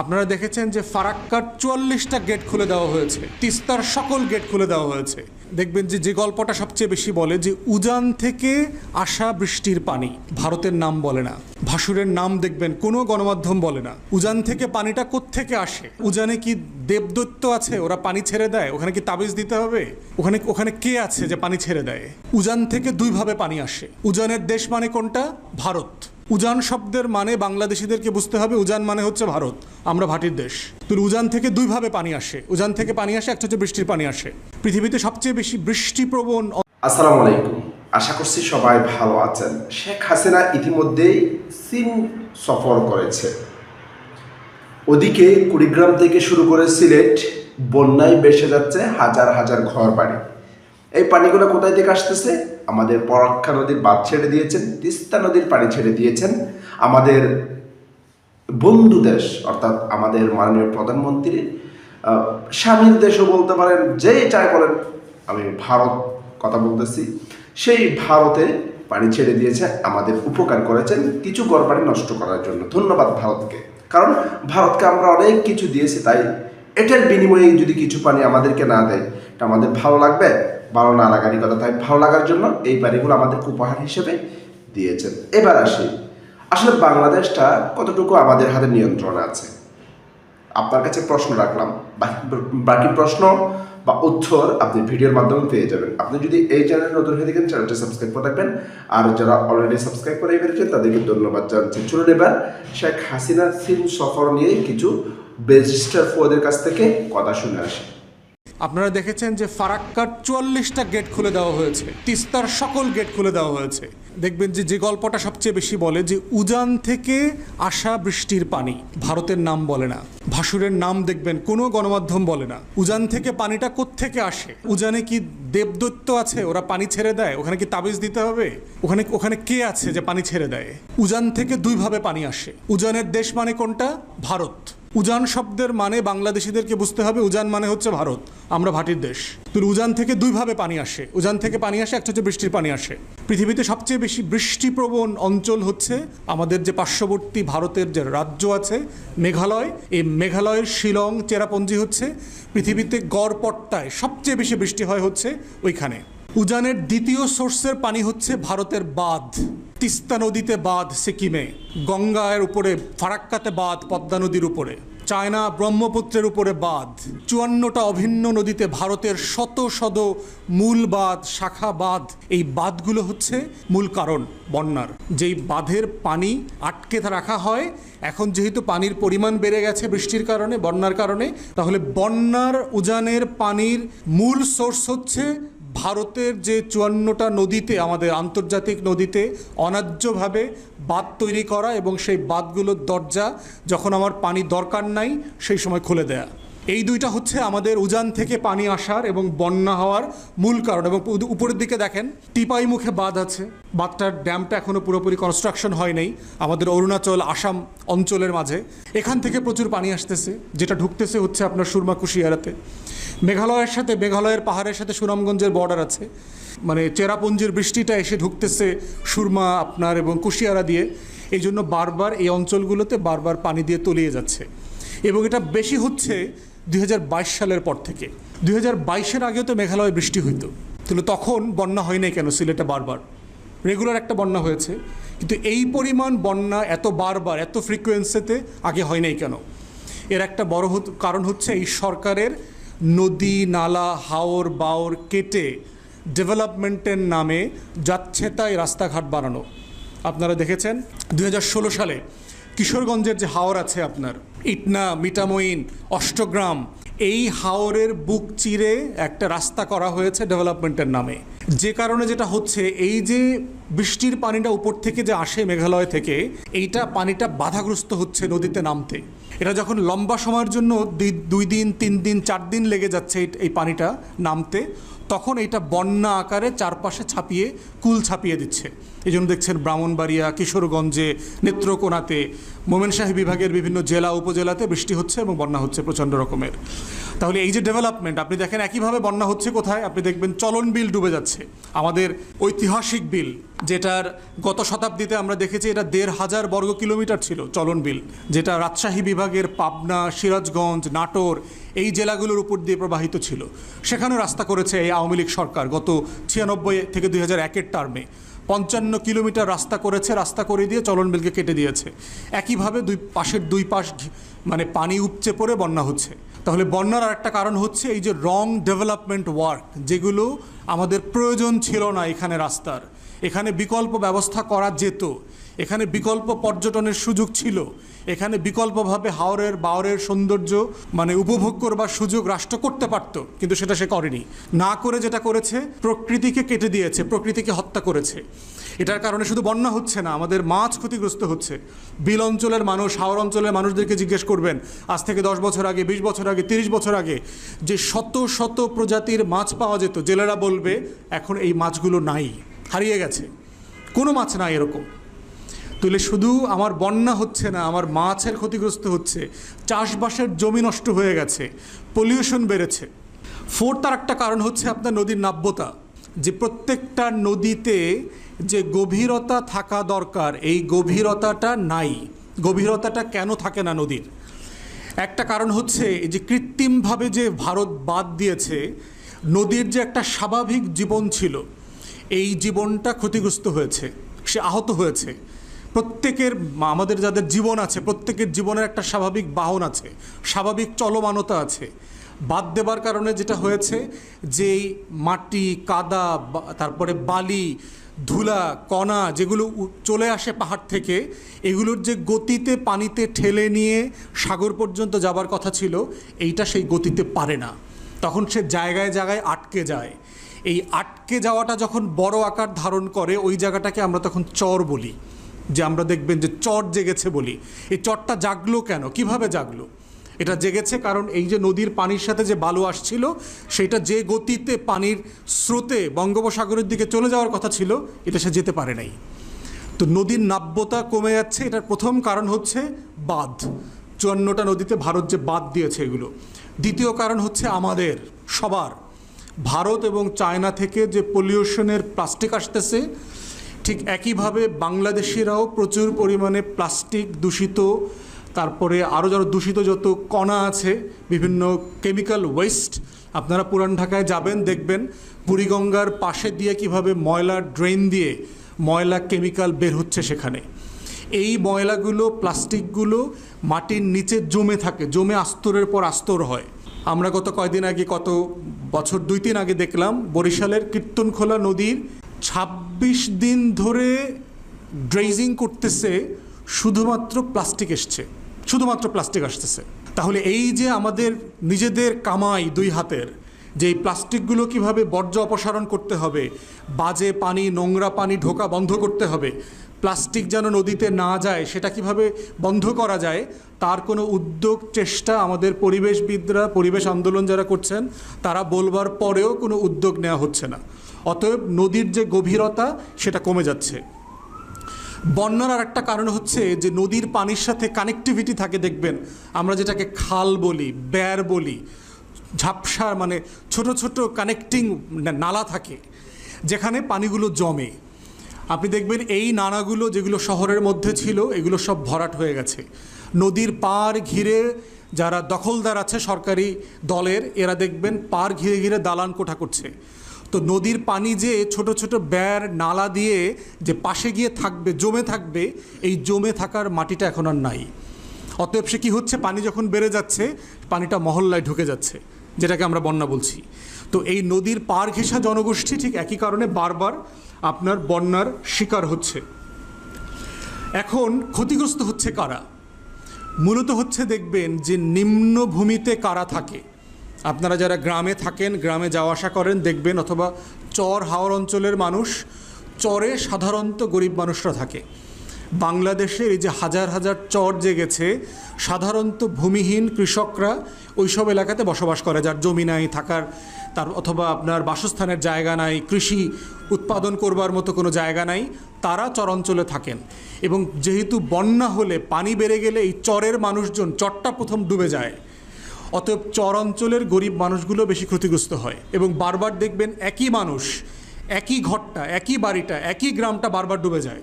আপনারা দেখেছেন যে ফারাক্কার চুয়াল্লিশটা গেট খুলে দেওয়া হয়েছে। তিস্তার সকল গেট খুলে দেওয়া হয়েছে। দেখবেন যে যে গল্পটা সবচেয়ে বেশি বলে যে, উজান থেকে আসা বৃষ্টির পানি। ভারতের নাম বলে না। ভাসুরের নাম দেখবেন কোনো গণমাধ্যম বলে না। উজান থেকে পানিটা কোত্থেকে আসে? উজানে কি দেবদত্ত আছে? ওরা পানি ছেড়ে দেয়? ওখানে কি তাবিজ দিতে হবে? ওখানে ওখানে কে আছে যে পানি ছেড়ে দেয়? উজান থেকে দুইভাবে পানি আসে। উজানের দেশ মানে কোনটা? ভারত। উজান শব্দের মানে বাংলাদেশিদেরকে বুঝতে হবে। উজান মানে হচ্ছে ভারত, আমরা ভাটির দেশ। তো উজান থেকে দুইভাবে পানি আসে। উজান থেকে পানি আসে, একটা হচ্ছে বৃষ্টির পানি আসে। পৃথিবীতে সবচেয়ে বেশি বৃষ্টিপ্রবণ আসসালামু আলাইকুম। আশা করছি সবাই ভালো আছেন। শেখ হাসিনা ইতিমধ্যেই চীন সফর করেছে। ওদিকে কুড়িগ্রাম থেকে শুরু করে সিলেট, বন্যায় বেসে যাচ্ছে হাজার হাজার ঘর বাড়ি এই পানিগুলো কোথায় থেকে আসতেছে? আমাদের পরাক্ষা নদীর বাঁধ ছেড়ে দিয়েছেন, তিস্তা নদীর পানি ছেড়ে দিয়েছেন। আমাদের বন্ধু দেশ, অর্থাৎ আমাদের মাননীয় প্রধানমন্ত্রী স্বামীর দেশও বলতে পারেন যেই চাই বলেন, আমি ভারত কথা বলতেছি। সেই ভারতে পানি ছেড়ে দিয়েছে, আমাদের উপকার করেছেন, কিছু গড়বাড়ি নষ্ট করার জন্য। ধন্যবাদ ভারতকে। কারণ ভারতকে আমরা অনেক কিছু দিয়েছি, তাই এটার বিনিময়ে যদি কিছু পানি আমাদেরকে না দেয় এটা আমাদের ভালো লাগবে। ভালো না লাগারই কথা, তাই ভালো লাগার জন্য এই বাড়িগুলো আমাদের উপহার হিসেবে দিয়েছেন। এবার আসি। আসলে বাংলাদেশটা কতটুকু আমাদের হাতে নিয়ন্ত্রণ আছে? আপনার কাছে প্রশ্ন রাখলাম। বাকি- প্রশ্ন বা উত্তর আপনি ভিডিওর মাধ্যমে পেয়ে যাবেন। আপনি যদি এই চ্যানেল নতুন হয়ে থাকেন, চ্যানেলটি সাবস্ক্রাইব করে রাখবেন। আর যারা অলরেডি সাবস্ক্রাইব করে ফেলেছেন, তাদেরকে ধন্যবাদ জানাচ্ছি। চলুন এবার শেখ হাসিনা সিন সফর নিয়ে কিছু বেজিস্টার ফোদের কাছ থেকে কথা শুনে আসি। আপনারা দেখেছেন যে ফারাক্কার চুয়াল্লিশটা গেট খুলে দেওয়া হয়েছে। তিস্তার সকল গেট খুলে দেওয়া হয়েছে। দেখবেন যে যে গল্পটা সবচেয়ে বেশি বলে যে, উজান থেকে আসা বৃষ্টির পানি, ভারতের নাম বলে না। ভাসুরের নাম দেখবেন, কোনো গণমাধ্যম বলে না। উজান থেকে পানিটা কোত্থেকে আসে? উজানে কি দেবদত্ত আছে? ওরা পানি ছেড়ে দেয়? ওখানে কি তাবিজ দিতে হবে? ওখানে ওখানে কে আছে যে পানি ছেড়ে দেয়? উজান থেকে দুইভাবে পানি আসে। উজানের দেশ মানে কোনটা? ভারত। উজান শব্দের মানে বাংলাদেশিদেরকে বুঝতে হবে, উজান মানে হচ্ছে ভারত, আমরা ভাটির দেশ। তো উজান থেকে দুইভাবে পানি আসে, উজান থেকে পানি আসে, একটা হচ্ছে বৃষ্টির পানি আসে। পৃথিবীতে সবচেয়ে বেশি বৃষ্টিপ্রবণ অঞ্চল হচ্ছে আমাদের যে পার্শ্ববর্তী ভারতের যে রাজ্য আছে, মেঘালয়। এই মেঘালয়ের শিলং, চেরাপঞ্জি হচ্ছে পৃথিবীতে গড়পট্টায় সবচেয়ে বেশি বৃষ্টি হয় হচ্ছে ওইখানে। উজানের দ্বিতীয় সোর্সের পানি হচ্ছে ভারতের বাঁধ। তিস্তা নদীতে বাঁধ সিকিমে, গঙ্গার উপরে ফারাক্কাতে বাঁধ পদ্মা নদীর উপরে, চায়না ব্রহ্মপুত্রের উপরে বাঁধ, চুয়ান্নটা অভিন্ন নদীতে ভারতের শত শত মূল বাঁধ, শাখা বাঁধ, এই বাঁধগুলো হচ্ছে মূল কারণ বন্যার। যেই বাঁধের পানি আটকে রাখা হয়, এখন যেহেতু পানির পরিমাণ বেড়ে গেছে বৃষ্টির কারণে, বন্যার কারণে, তাহলে বন্যার উজানের পানির মূল সোর্স হচ্ছে ভারতের যে চুয়ান্নটা নদীতে, আমাদের আন্তর্জাতিক নদীতে অন্যায্যভাবে বাঁধ তৈরি করা এবং সেই বাঁধগুলোর দরজা যখন আমার পানি দরকার নাই, সেই সময় খুলে দেয়া। এই দুইটা হচ্ছে আমাদের উজান থেকে পানি আসার এবং বন্যা হওয়ার মূল কারণ। এবং উপরের দিকে দেখেন, টিপাই মুখে বাঁধ আছে। বাঁধটার ড্যামটা এখনও পুরোপুরি কনস্ট্রাকশন হয় নাই। আমাদের অরুণাচল, আসাম অঞ্চলের মাঝে। এখান থেকে প্রচুর পানি আসতেছে, যেটা ঢুকতেছে হচ্ছে আপনার সুরমা কুশিয়ারাতে। মেঘালয়ের সাথে, মেঘালয়ের পাহাড়ের সাথে সুনামগঞ্জের বর্ডার আছে। মানে চেরাপুঞ্জির বৃষ্টিটা এসে ঢুকতেছে সুরমা, আপনার এবং কুশিয়ারা দিয়ে। এই জন্য বারবার এই অঞ্চলগুলোতে বারবার পানি দিয়ে তলিয়ে যাচ্ছে। এবং এটা বেশি হচ্ছে দু হাজার বাইশ সালের পর থেকে। দুই হাজার বাইশের আগেও তো মেঘালয়ে বৃষ্টি হইতো। তাহলে তখন বন্যা হয় নাই কেন সিলেটে বারবার? রেগুলার একটা বন্যা হয়েছে। কিন্তু এই পরিমাণ বন্যা এত বারবার, এত ফ্রিকোয়েন্সিতে আগে হয় নাই কেন? এর একটা বড় কারণ হচ্ছে এই সরকারের নদী, নালা, হাওর, বাওর কেটে ডেভেলপমেন্টের নামে যাচ্ছে তাই রাস্তাঘাট বানানো। আপনারা দেখেছেন দু হাজার ষোলো সালে কিশোরগঞ্জের যে হাওর আছে আপনার, ইটনা মিটামইন অষ্টগ্রাম এই হাওরের বুক চিরে একটা রাস্তা করা হয়েছে ডেভেলপমেন্টের নামে। যে কারণে যেটা হচ্ছে, এই যে বৃষ্টির পানিটা উপর থেকে যে আসে মেঘালয় থেকে, এইটা পানিটা বাধাগ্রস্ত হচ্ছে নদীতে নামতে। এটা যখন লম্বা সময়ের জন্য দুই- দিন, তিন দিন, চার দিন লেগে যাচ্ছে এই পানিটা নামতে তখন এটা বন্যা আকারে চারপাশে ছাপিয়ে, কুল ছাপিয়ে দিচ্ছে। এই জন্য দেখছেন ব্রাহ্মণবাড়িয়া, কিশোরগঞ্জে, নেত্রকোনাতে, মোমেনশাহী বিভাগের বিভিন্ন জেলা, উপজেলাতে বৃষ্টি হচ্ছে এবং বন্যা হচ্ছে প্রচণ্ড রকমের। তাহলে এই যে ডেভেলপমেন্ট, আপনি দেখেন একইভাবে বন্যা হচ্ছে কোথায়? আপনি দেখবেন চলন বিল ডুবে যাচ্ছে। আমাদের ঐতিহাসিক বিল যেটার গত শতাব্দীতে আমরা দেখেছি এটা দেড় হাজার বর্গ কিলোমিটার ছিল চলন বিল, যেটা রাজশাহী বিভাগের পাবনা, সিরাজগঞ্জ, নাটোর এই জেলাগুলোর উপর দিয়ে প্রবাহিত ছিল। সেখানেও রাস্তা করেছে এই আওয়ামী লীগ সরকার গত ছিয়ানব্বই থেকে দুই হাজার একের টার্মে। পঞ্চান্ন কিলোমিটার রাস্তা করেছে, রাস্তা করে দিয়ে চলন বিলকে কেটে দিয়েছে। একইভাবে দুই পাশের দুই পাশ মানে পানি উপচে পড়ে বন্যা হচ্ছে। তাহলে বন্যার আর একটা কারণ হচ্ছে এই যে রং ডেভেলপমেন্ট ওয়ার্ক যেগুলো আমাদের প্রয়োজন ছিল না এখানে রাস্তার। এখানে বিকল্প ব্যবস্থা করা যেত। এখানে বিকল্প পর্যটনের সুযোগ ছিল। এখানে বিকল্পভাবে হাওরের, বাওরের সৌন্দর্য মানে উপভোগ করবার সুযোগ রাষ্ট্র করতে পারত, কিন্তু সেটা সে করেনি। না করে যেটা করেছে, প্রকৃতিকে কেটে দিয়েছে, প্রকৃতিকে হত্যা করেছে। এটার কারণে শুধু বন্যা হচ্ছে না, আমাদের মাছ ক্ষতিগ্রস্ত হচ্ছে। বিল অঞ্চলের মানুষ, হাওর অঞ্চলের মানুষদেরকে জিজ্ঞেস করবেন, আজ থেকে দশ বছর আগে, বিশ বছর আগে, তিরিশ বছর আগে, যে শত শত প্রজাতির মাছ পাওয়া যেত, জেলেরা বলবে, এখন এই মাছগুলো নাই। হারিয়ে গেছে। কোনো মাছ নাই এরকম। তাহলে শুধু আমার বন্যা হচ্ছে না, আমার মাছের ক্ষতিগ্রস্ত হচ্ছে, চাষবাসের জমি নষ্ট হয়ে গেছে পলিউশন বেড়েছে। ফোর তার একটা কারণ হচ্ছে আপনার নদীর নাব্যতা। যে প্রত্যেকটা নদীতে যে গভীরতা থাকা দরকার, এই গভীরতাটা নাই। গভীরতাটা কেন থাকে না নদীর? একটা কারণ হচ্ছে যে কৃত্রিমভাবে যে ভারত বাদ দিয়েছে, নদীর যে একটা স্বাভাবিক জীবন ছিল এই জীবনটা ক্ষতিগ্রস্ত হয়েছে, সে আহত হয়েছে। প্রত্যেকের, আমাদের যাদের জীবন আছে, প্রত্যেকের জীবনের একটা স্বাভাবিক বাহন আছে, স্বাভাবিক চলমানতা আছে। বাদ দেবার কারণে যেটা হয়েছে যেই মাটি, কাদা তারপরে বালি, ধুলা, কণা যেগুলো চলে আসে পাহাড় থেকে, এগুলোর যে গতিতে পানিতে ঠেলে নিয়ে সাগর পর্যন্ত যাবার কথা ছিল, এইটা সেই গতিতে পারে না। তখন সে জায়গায় জায়গায় আটকে যায়। এই আটকে যাওয়াটা যখন বড় আকার ধারণ করে, ওই জায়গাটাকে আমরা তখন চর বলি, যে আমরা দেখবেন যে চর জেগেছে বলি। এই চরটা জাগলো কেন? কীভাবে জাগলো? এটা জেগেছে কারণ এই যে নদীর পানির সাথে যে বালু আসছিল, সেটা যে গতিতে পানির স্রোতে বঙ্গোপসাগরের দিকে চলে যাওয়ার কথা ছিল, এটা সে যেতে পারে নাই। তো নদীর নাব্যতা কমে যাচ্ছে, এটার প্রথম কারণ হচ্ছে বাঁধ। চুয়ান্নটা নদীতে ভারত যে বাদ দিয়েছে এগুলো। দ্বিতীয় কারণ হচ্ছে আমাদের, সবার ভারত এবং চায়না থেকে যে পলিউশনের প্লাস্টিক আসতেছে, ঠিক একইভাবে বাংলাদেশিরাও প্রচুর পরিমাণে প্লাস্টিক দূষিত, তারপরে আরও যারা দূষিত যত কণা আছে, বিভিন্ন কেমিক্যাল ওয়েস্ট আপনারা পুরান ঢাকায় যাবেন, দেখবেন বুড়িগঙ্গার পাশে দিয়ে কীভাবে ময়লা ড্রেন দিয়ে ময়লা কেমিক্যাল বের হচ্ছে সেখানে। এই ময়লাগুলো, প্লাস্টিকগুলো মাটির নিচে জমে থাকে, জমে আস্তরের পর আস্তর হয়। আমরা গত কয়দিন আগে, কত বছর, দুই তিন আগে দেখলাম বরিশালের কীর্তনখোলা নদীর ২৬ দিন ধরে ড্রেজিং করতেছে, শুধুমাত্র প্লাস্টিক এসছে, শুধুমাত্র প্লাস্টিক আসতেছে। তাহলে এই যে আমাদের নিজেদের কামাই দুই হাতের, যে এই প্লাস্টিকগুলো কীভাবে বর্জ্য অপসারণ করতে হবে, বাজে পানি, নোংরা পানি, ঢোকা বন্ধ করতে হবে প্লাস্টিক যেন নদীতে না যায়, সেটা কীভাবে বন্ধ করা যায়, তার কোনো উদ্যোগ, চেষ্টা আমাদের পরিবেশবিদরা, পরিবেশ আন্দোলন যারা করছেন, তারা বলবার পরেও কোনো উদ্যোগ নেওয়া হচ্ছে না। অতএব নদীর যে গভীরতা, সেটা কমে যাচ্ছে। বন্যার আর একটা কারণ হচ্ছে যে নদীর পানির সাথে কানেক্টিভিটি থাকে, দেখবেন, আমরা যেটাকে খাল বলি ব্যার বলি, ঝাপসা মানে ছোট ছোট কানেক্টিং নালা থাকে, যেখানে পানিগুলো জমে। আপনি দেখবেন এই নালাগুলো যেগুলো শহরের মধ্যে ছিল, এগুলো সব ভরাট হয়ে গেছে। নদীর পার ঘিরে যারা দখলদার আছে সরকারি দলের, এরা দেখবেন পার ঘিরে ঘিরে দালান কোঠা করছে। তো নদীর পানি যে ছোট ছোট ব্যার নালা দিয়ে যে পাশে গিয়ে থাকবে, জমে থাকবে, এই জমে থাকার মাটিটা এখন আর নাই। অতএব সে কী হচ্ছে? পানি যখন বেড়ে যাচ্ছে, পানিটা মহল্লায় ঢুকে যাচ্ছে, যেটাকে আমরা বন্যা বলছি। তো এই নদীর পার ঘেঁষা জনগোষ্ঠী ঠিক একই কারণে বারবার আপনার বন্যার শিকার হচ্ছে। এখন ক্ষতিগ্রস্ত হচ্ছে কারা? মূলত হচ্ছে দেখবেন যে নিম্নভূমিতে কারা থাকে। আপনারা যারা গ্রামে থাকেন, গ্রামে যাওয়া আসা করেন, দেখবেন অথবা চর হাওর অঞ্চলের মানুষ, চরে সাধারণত গরিব মানুষরা থাকে। বাংলাদেশের এই যে হাজার হাজার চর জেগেছে, সাধারণত ভূমিহীন কৃষকরা ওইসব এলাকাতে বসবাস করে, যার জমি নাই, থাকার, তার অথবা আপনার বাসস্থানের জায়গা নাই, কৃষি উৎপাদন করবার মতো কোনো জায়গা নাই, তারা চর অঞ্চলে থাকেন। এবং যেহেতু বন্যা হলে পানি বেড়ে গেলে এই চরের মানুষজন চরটা প্রথম ডুবে যায়, অতএব চর অঞ্চলের গরিব মানুষগুলো বেশি ক্ষতিগ্রস্ত হয়। এবং বারবার দেখবেন একই মানুষ, একই ঘরটা, একই বাড়িটা, একই গ্রামটা বারবার ডুবে যায়।